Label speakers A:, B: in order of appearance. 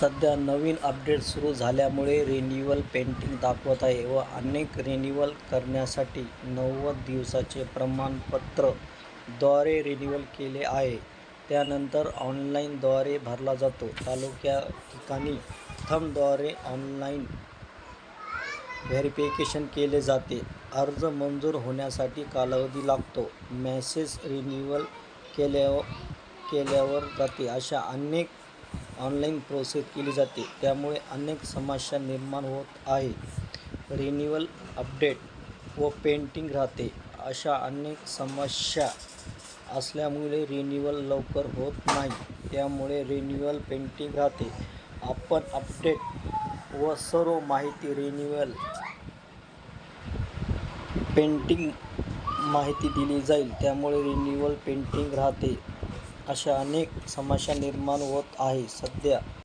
A: सध्या नवीन अपडेट सुरू झाल्यामुळे रिन्युअल पेंटिंग दाखवत आहे व अनेक रिन्युअल करण्यासाठी नव्वद दिवसाचे प्रमाणपत्रद्वारे रिन्युअल केले आहे. त्यानंतर ऑनलाईनद्वारे भरला जातो. तालुक्या ठिकाणी थंबद्वारे ऑनलाईन व्हेरिफिकेशन केले जाते. अर्ज मंजूर होण्यासाठी कालावधी लागतो. मेसेज रिन्युअल केल्या केल्यावर जाते. अशा अनेक ऑनलाईन प्रोसेस केली जाते. त्यामुळे अनेक समस्या निर्माण होत आहे. रिन्युअल अपडेट व पेंटिंग राहते. अशा अनेक समस्या असल्यामुळे रिन्युअल लवकर होत नाही. त्यामुळे रिन्युअल पेंटिंग राहते. आपण अपडेट व सर्व माहिती रिन्युअल पेंटिंग माहिती दिली जाईल. त्यामुळे रिन्युअल पेंटिंग राहते. अशा अनेक समस्या निर्माण होत आहे सध्या.